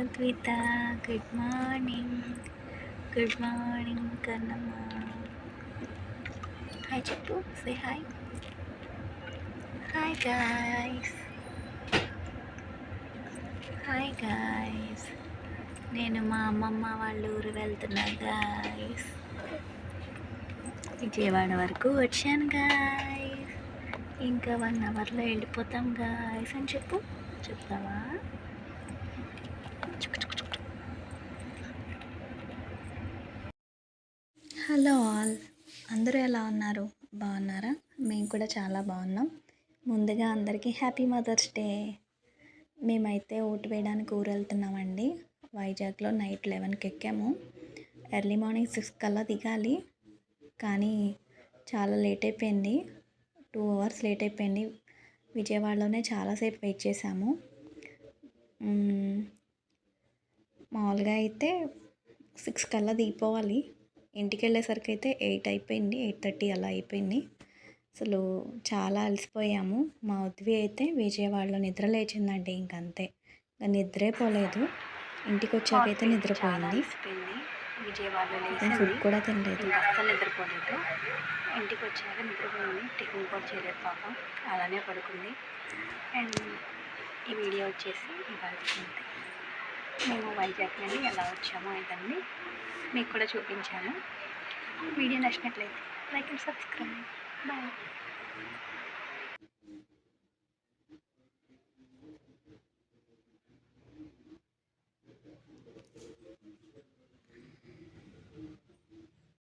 Bhagavadgita good morning good morning Kannamma. Hi చెప్పు say hi hi guys hi guys నేను మా అమ్మమ్మ వాళ్ళ ఊరు వెళ్తున్నా గాయస్ విజయవాడ వరకు వచ్చాను గాయస్ ఇంకా వన్ అవర్లో వెళ్ళిపోతాం గాయస్ అని చెప్పు. చెప్తావా? Hello all. అందరూ ఎలా ఉన్నారు? బాగున్నారా? మేము కూడా చాలా బాగున్నాం. ముందుగా అందరికీ హ్యాపీ మదర్స్ డే. మేమైతే ఓటు వేయడానికి ఊరు వెళ్తున్నామండి వైజాగ్లో నైట్ లెవెన్కి ఎక్కాము. ఎర్లీ మార్నింగ్ సిక్స్ కల్లా దిగాలి. కానీ చాలా లేట్ అయిపోయింది. టూ అవర్స్ లేట్ అయిపోయింది. విజయవాడలోనే చాలాసేపు వెయిట్ చేసాము మామూలుగా అయితే సిక్స్ కల్లా దిగిపోవాలి. ఇంటికి వెళ్ళేసరికి అయితే ఎయిట్ అయిపోయింది ఎయిట్ థర్టీ అలా అయిపోయింది. అసలు చాలా అలసిపోయాము. మా ఉద్వి అయితే విజయవాడలో నిద్ర లేచిందండి ఇంకంతే. ఇంకా నిద్రే పోలేదు. ఇంటికి వచ్చాకైతే నిద్రపోయింది. ఫుడ్ కూడా తినలేదు. ఇంకా అస్సలు నిద్రపోలేదు. ఇంటికి వచ్చాక నిద్రపోయింది టిఫిన్ కూడా చేయలేదు పాపం. అలానే పడుకుంది. అండ్ ఈ వీడియో వచ్చేసి ఇవాళ మేము వైజాగ్ నుండి ఎలా వచ్చామో ఇవన్నీ మీకు కూడా చూపించాను. వీడియో నచ్చినట్లయితే లైక్ అండ్ సబ్స్క్రైబ్. బాయ్.